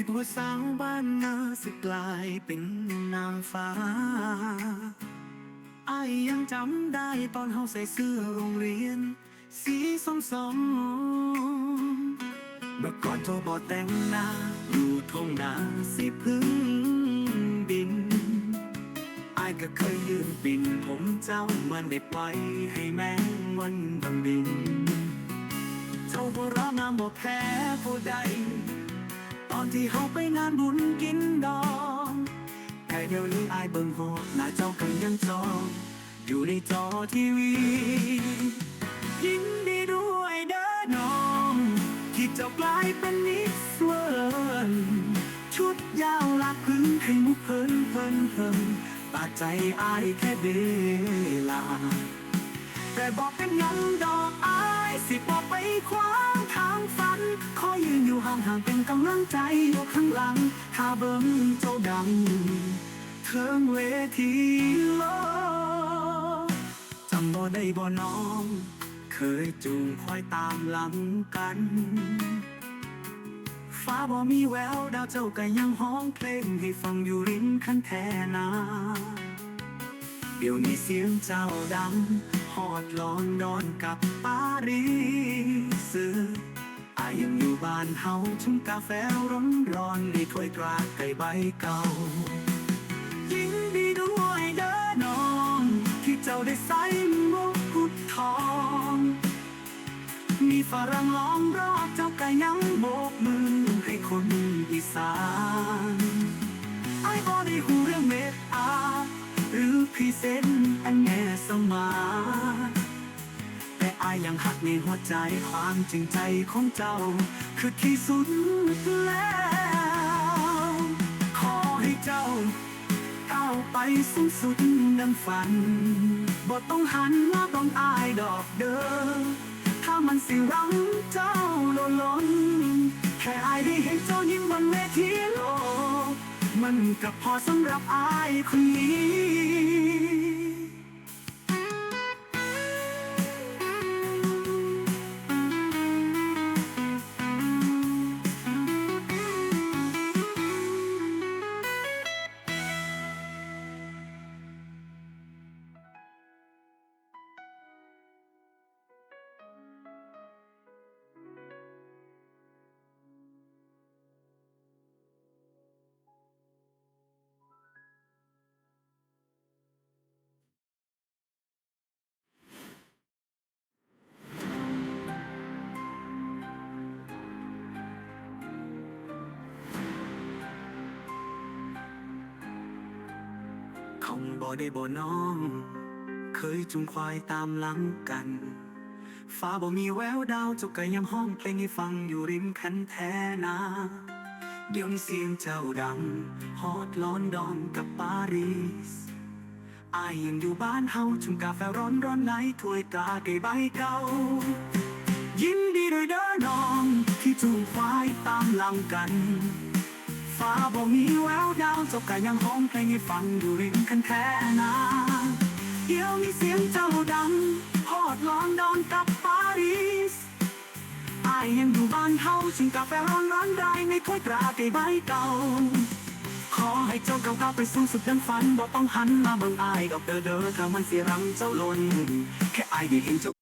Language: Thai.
คิดว่าสร้างบ้านนาสิกลายเป็นนางฟ้าอายยังจำได้ตอนเฮาใส่เสื้อโรงเรียน สีส้มสมเมื่อก่อนโทรบอแต่งหน้าอยู่ทงนาสิพึ่งบินอายก็เคยยืนปิ่นผมเจ้ามันได้ปล่อยให้แมงวันบังบิน เจ้าบ่ร้องงามบ่แพ้ผู้ใด อนที่เฮาไปงานบุญกินดองแต่เดี๋ยวนี้อายเบิ่งโหดหน้าเจ้ากันยังจองอยู่ในจอทีวียินดีด้วยเด้อน้อง ที่เจ้ากลายเป็นนิสเวิร์นชุดยาวลากพื้นให้มุกเพิ่นเพิ่นเพิ่นปาดใจอายแค่เวลาแต่บอกเป็นยังดอกอายสิบอกไปขวา เป็นกำลังใจอยู่ข้างหลังถ้าเบิ่งเจ้าดังเทิงเวทีโลกจำบ่ได้บ่น้อง เคยจูงคอยตามหลังกัน ฟ้าบ่มีแววดาวเจ้าก็ยังห้องเพลงให้ฟังอยู่ริมคันแทนาเดี๋ยวนี้เสียงเจ้าดังฮอดลอนดอนกับปารีส อยู่บ้านเฮาชุ่มกาแฟร้อนร้อนในถ้วยกราดไก่ใบเก่า ยินดีด้วยเด้อน้อง ที่เจ้าได้ใส่มงกุฎทอง มีฝรั่งล้อมรอบเจ้าไก็ยังโบกมือให้คนอีสานไอ้บ่ได้หูเรื่องเมตตาหรือพรีเซนต์อันแง่สมาร์ อายยังหักในหัวใจความจริงใจของเจ้า คือที่สุดแล้ว ขอให้เจ้าก้าวไปสูงสุดดังฝันบ่ต้องหันมาต้องอายดอกเด้อถ้ามันสิรังเจ้าโลนล้นแค่อายได้เห็นเจ้ายิ้มบนเวทีโลกมันก็พอสำหรับอายคนนี้ คงบ่ได้บ่น้อง เคยจุงควายตามหลังกัน ฟ้าบ่มีแววดาวเจ้าก็ยังห้องเพลงให้ฟังอยู่ริมคันแทนาเดี๋ยวนี้เสียงเจ้าดังฮอดลอนดอนกับปารีสอายยังอยู่บ้านเฮาจุงกาแฟร้อนร้อนไหลถ้วยตาเกใบเก่ายินดีด้วยเด้อน้องที่จูงควายตามหลังกัน ฟ้าบ่มีแววดาวเจ้าก็ยังห้องเพลงให้ฟังอยู่ริมคันแทนาเดี๋ยวมีเสียงเจ้าดังฮอดลอนดอนกับปารีสอายยังอยู่บ้านเฮาชิมกาแฟร้อนร้อนได้ในถ้วยตราเกใบเก่าขอให้เจ้าก้าวก้าไปสู่สุดดังฝันบ่ต้องหันมาเบิ่งอายดอกเด้อเด้อถ้ามันเสียรังเจ้าหล่นแค่อายได้เห็นเจ้า